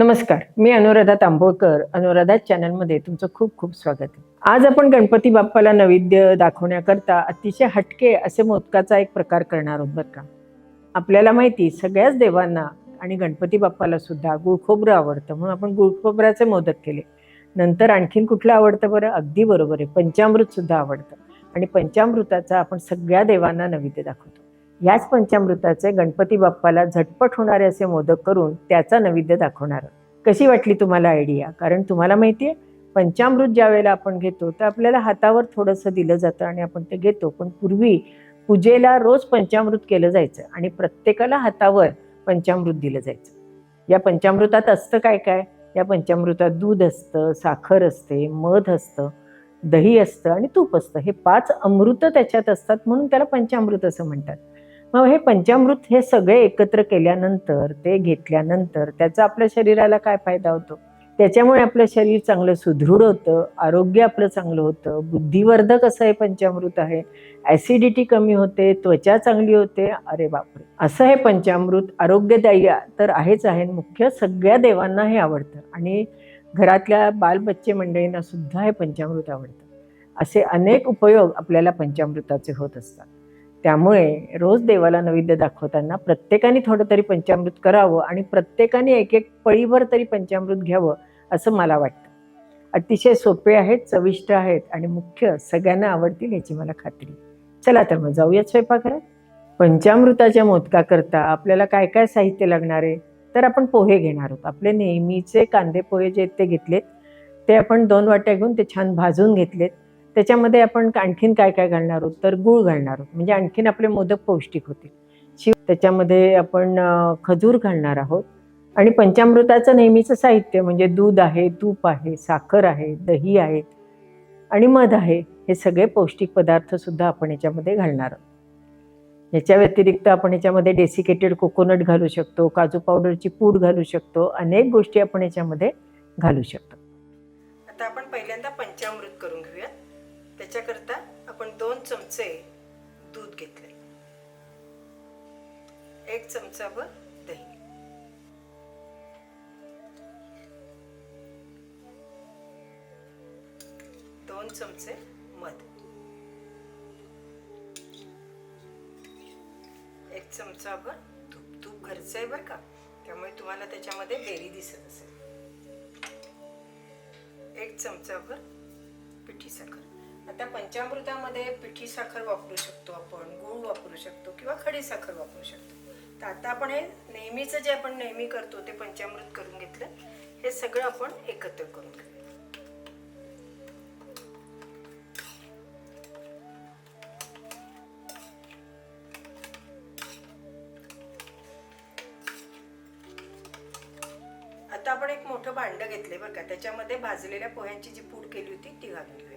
नमस्कार मी अनुराधा तांबोळकर अनुराधा चॅनलमध्ये तुमचं खूप खूप स्वागत आहे. आज आपण गणपती बाप्पाला नैवेद्य दाखवण्याकरता अतिशय हटके असे मोदकाचा एक प्रकार करणार आहोत बरं का? आपल्याला माहिती सगळ्याच देवांना आणि गणपती बाप्पाला सुद्धा गुळखोबरं आवडतं म्हणून आपण गुळखोबऱ्याचे मोदक केले. नंतर आणखीन कुठलं आवडतं बरं? अगदी बरोबर आहे पंचामृत सुद्धा आवडतं. आणि पंचामृताचा आपण सगळ्या देवांना नैवेद्य दाखवतो. ह्याच पंचामृताचे गणपती बाप्पाला झटपट होणारे असे मोदक करून त्याचा नैवेद्य दाखवणार कशी वाटली तुम्हाला आयडिया कारण तुम्हाला माहिती आहे पंचामृत ज्या वेळेला आपण घेतो तर आपल्याला हातावर थोडंसं दिलं जातं आणि आपण ते घेतो. पण पूर्वी पूजेला रोज पंचामृत केलं जायचं आणि प्रत्येकाला हातावर पंचामृत दिलं जायचं. या पंचामृतात असतं काय काय? या पंचामृतात दूध असतं साखर असते मध असतं दही असतं आणि तूप असतं. हे पाच अमृत त्याच्यात असतात म्हणून त्याला पंचामृत असं म्हणतात. मग हे पंचामृत हे सगळे एकत्र केल्यानंतर ते घेतल्यानंतर त्याचा आपल्या शरीराला काय फायदा होतो? त्याच्यामुळे आपलं शरीर चांगलं सुदृढ होतं आरोग्य आपलं चांगलं होतं बुद्धिवर्धक असं हे पंचामृत आहे. ॲसिडिटी कमी होते त्वचा चांगली होते. अरे बापरे! असं हे पंचामृत आरोग्यदायी तर आहेच आहे मुख्य सगळ्या देवांना हे आवडतं. आणि घरातल्या बालबच्चे मंडळींना सुद्धा हे पंचामृत आवडतं. असे अनेक उपयोग आपल्याला पंचामृताचे होत असतात. त्यामुळे रोज देवाला नैवेद्य दाखवताना प्रत्येकाने थोडं तरी पंचामृत करावं आणि प्रत्येकाने एक एक पळीभर तरी पंचामृत घ्यावं असं मला वाटतं. अतिशय सोपे आहेत चविष्ट आहेत आणि मुख्य सगळ्यांना आवडतील याची मला खात्री. चला तर मग जाऊयात स्वयंपाकघरात. पंचामृताच्या मोदकाकरता आपल्याला काय काय साहित्य लागणार आहे? तर आपण पोहे घेणार आहोत. आपले नेहमीचे कांदे पोहे जे ते घेतलेत. ते आपण दोन वाट्या घेऊन ते छान भाजून घेतलेत. त्याच्यामध्ये आपण आणखीन काय काय घालणार आहोत? तर गूळ घालणार आहोत. म्हणजे आणखीन आपले मोदक पौष्टिक होतील. शिव त्याच्यामध्ये आपण खजूर घालणार आहोत. आणि पंचामृताचं नेहमीचं साहित्य म्हणजे दूध आहे तूप आहे साखर आहे दही आहे आणि मध आहे हे सगळे पौष्टिक पदार्थ सुद्धा आपण याच्यामध्ये घालणार आहोत. याच्या व्यतिरिक्त आपण याच्यामध्ये डेसिकेटेड कोकोनट घालू शकतो काजू पावडरची पूड घालू शकतो अनेक गोष्टी आपण याच्यामध्ये घालू शकतो. आता आपण पहिल्यांदा त्याच्याकरता आपण दोन चमचे दूध घेतले. एक चमचाभर दही. दोन चमचे मध. एक चमचाभर तूप तूप घरचं आहे बरं का? त्यामुळे तुम्हाला त्याच्यामध्ये बेरी दिसत असेल. एक चमचाभर पिठी साखर. आता पंचामृतामध्ये पिठी साखर वापरू शकतो आपण गूळ वापरू शकतो किंवा खडी साखर वापरू शकतो. तर आता आपण हे नेहमीचं जे आपण नेहमी करतो ते पंचामृत करून घेतलं. हे सगळं आपण एकत्र करून घेऊ. आता आपण एक मोठं भांडं घेतले बरं का. त्याच्यामध्ये भाजलेल्या पोह्यांची जी पूड केली होती ती घालून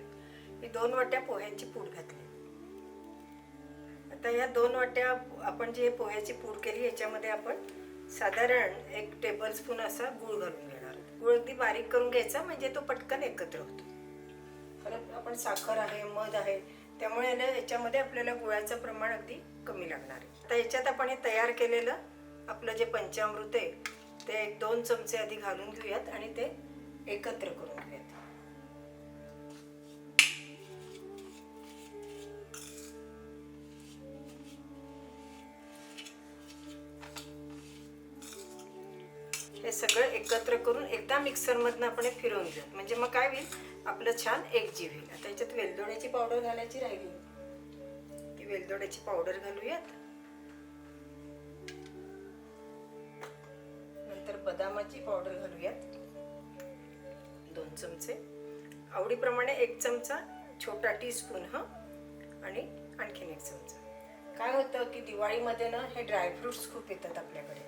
मी दोन वाट्या पोह्यांची पूड घातली. आता या दोन वाट्या आपण जे पोह्याची पूड केली याच्यामध्ये आपण साधारण एक टेबल स्पून असा गूळ घालून घेणार गूळ अगदी बारीक करून घ्यायचा म्हणजे तो पटकन एकत्र होतो. परत आपण साखर आहे मध आहे त्यामुळे याच्यामध्ये आपल्याला गुळाचं प्रमाण अगदी कमी लागणार आहे. आता याच्यात आपण हे तयार केलेलं आपलं जे पंचामृत आहे ते एक दोन चमचे आधी घालून घेऊयात आणि ते एकत्र करून हे सगळं एकत्र करून एकदा मिक्सरमधनं आपण हे फिरवून घेऊ. म्हणजे मग काय होईल? आपलं छान एकजीव होईल आता याच्यात वेलदोड्याची पावडर घालायची राहिली. ती वेलदोड्याची पावडर घालूयात. नंतर बदामाची पावडर घालूयात. दोन चमचे. आवडीप्रमाणे एक चमचा छोटा टीस्पून हा? आणि आणखीन एक चमचा. काय होतं की दिवाळीमध्ये ना हे ड्रायफ्रुट्स खूप येतात आपल्याकडे.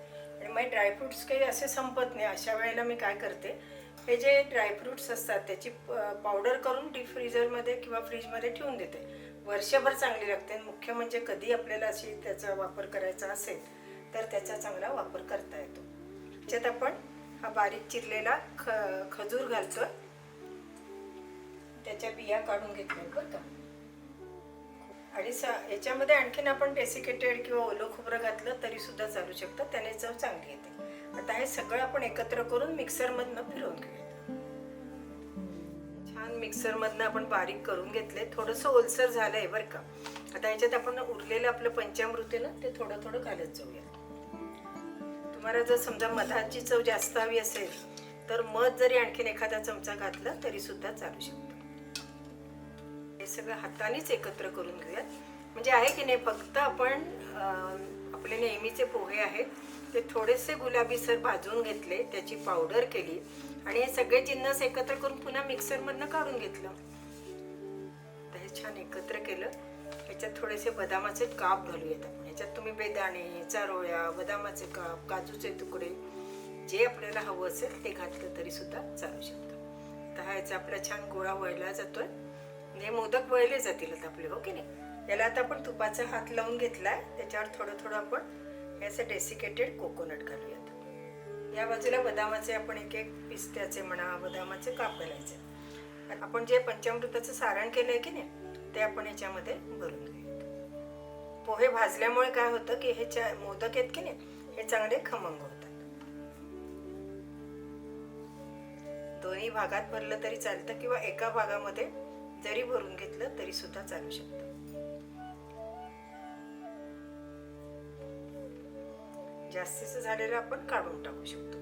मग ड्रायफ्रुट्स काही असे संपत नाही. अशा वेळेला मी काय करते हे जे ड्रायफ्रुट्स असतात त्याची पावडर करून डीप फ्रीजरमध्ये किंवा फ्रीजमध्ये ठेवून देते. वर्षभर चांगली लागते मुख्य म्हणजे कधी आपल्याला अशी त्याचा वापर करायचा असेल तर त्याचा चांगला वापर करता येतो. त्याच्यात आपण हा बारीक चिरलेला ख खजूर घालतो त्याच्या बिया काढून घेतल्या बरं का. आणि स याच्यामध्ये आणखीन आपण डेसिकेटेड किंवा ओलं खोबरं घातलं तरी सुद्धा चालू शकतं. त्याने चव चांगली येते. आता हे सगळं आपण एकत्र करून मिक्सरमधनं फिरवून घेऊया. छान मिक्सरमधनं आपण बारीक करून घेतले. थोडंसं ओलसर झालंय बरं का. आता याच्यात आपण उरलेलं आपलं पंचामृत आहे ना ते थोडं थोडं घालत जाऊया. तुम्हाला जर समजा मधाची चव जास्त हवी असेल तर मध जरी आणखीन एखादा चमचा घातला तरी सुद्धा चालू शकतं. हे सगळं हातानेच एकत्र करून घेऊयात. म्हणजे आहे की नाही फक्त आपण आपले नेहमीचे पोहे आहेत ते थोडेसे गुलाबीसर भाजून घेतले त्याची पावडर केली आणि हे सगळे जिन्नस एकत्र करून पुन्हा मिक्सरमधनं काढून घेतलं. तर हे छान एकत्र केलं. ह्याच्यात थोडेसे बदामाचे काप घालूयात आपण. ह्याच्यात तुम्ही बेदाणे चारोळ्या बदामाचे काप काजूचे तुकडे जे आपल्याला हवं असेल ते घातलं तरी सुद्धा चालू शकतं. तर हा याचा आपला छान गोळा वळला जातोय. हे मोदक वळले जातील आता आपले हो की नाही? याला आता आपण तुपाचा हात लावून घेतलाय त्याच्यावर थोडं थोडं आपण हे असं डेसिकेटेड कोकोनट घालूयात. या बाजूला बदामाचे आपण एक एक पिस्त्याचे म्हणा बदामाचे काप घालायचे. आपण जे पंचामृताचं सारण केलं आहे की नाही ते आपण याच्यामध्ये भरून घेऊयात. पोहे भाजल्यामुळे काय होतं की हे चा मोदक आहेत की नाही हे चांगले खमंग होतात. दोन्ही भागात भरलं तरी चालतं किंवा एका भागामध्ये जरी भरून घेतलं तरी सुद्धा चालू शकतं. जास्तीचं झालेलं आपण काढून टाकू शकतो.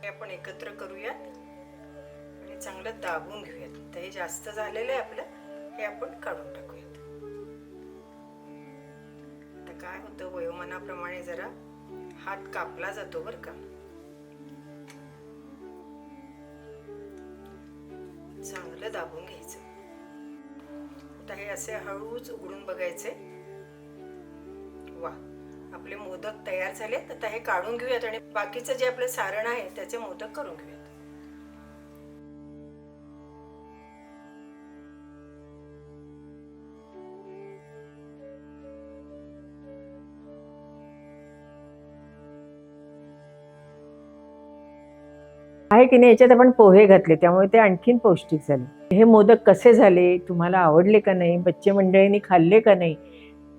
हे आपण एकत्र करूयात आणि चांगलं दाबून घेऊयात. तर हे जास्त झालेलं आहे आपलं हे आपण काढून टाकूयात. आता काय होतं वयोमानाप्रमाणे जरा हात कापला जातो बरं का. चांगलं दाबून घ्यायचं. आता हे असे हळूच उघडून बघायचे वा आपले मोदक तयार झाले आता हे काढून घेऊयात आणि बाकीचं जे आपलं सारण आहे त्याचे मोदक करून घेऊयात. आहे की नाही याच्यात आपण पोहे घातले त्यामुळे ते आणखीन पौष्टिक झाले. हे मोदक कसे झाले तुम्हाला आवडले का नाही बच्चे मंडळींनी खाल्ले का नाही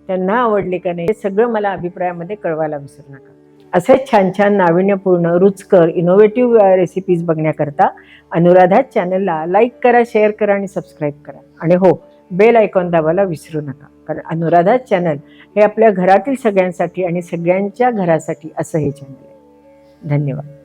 त्यांना आवडले का नाही हे सगळं मला अभिप्रायामध्ये कळवायला विसरू नका. असेच छान छान नाविन्यपूर्ण रुचकर इनोव्हेटिव्ह रेसिपीज बघण्याकरता अनुराधा चॅनलला लाईक करा शेअर करा आणि सबस्क्राईब करा. आणि हो बेल आयकॉन दाबायला विसरू नका. कारण अनुराधा चॅनल हे आपल्या घरातील सगळ्यांसाठी आणि सगळ्यांच्या घरासाठी असं हे चॅनल आहे. धन्यवाद.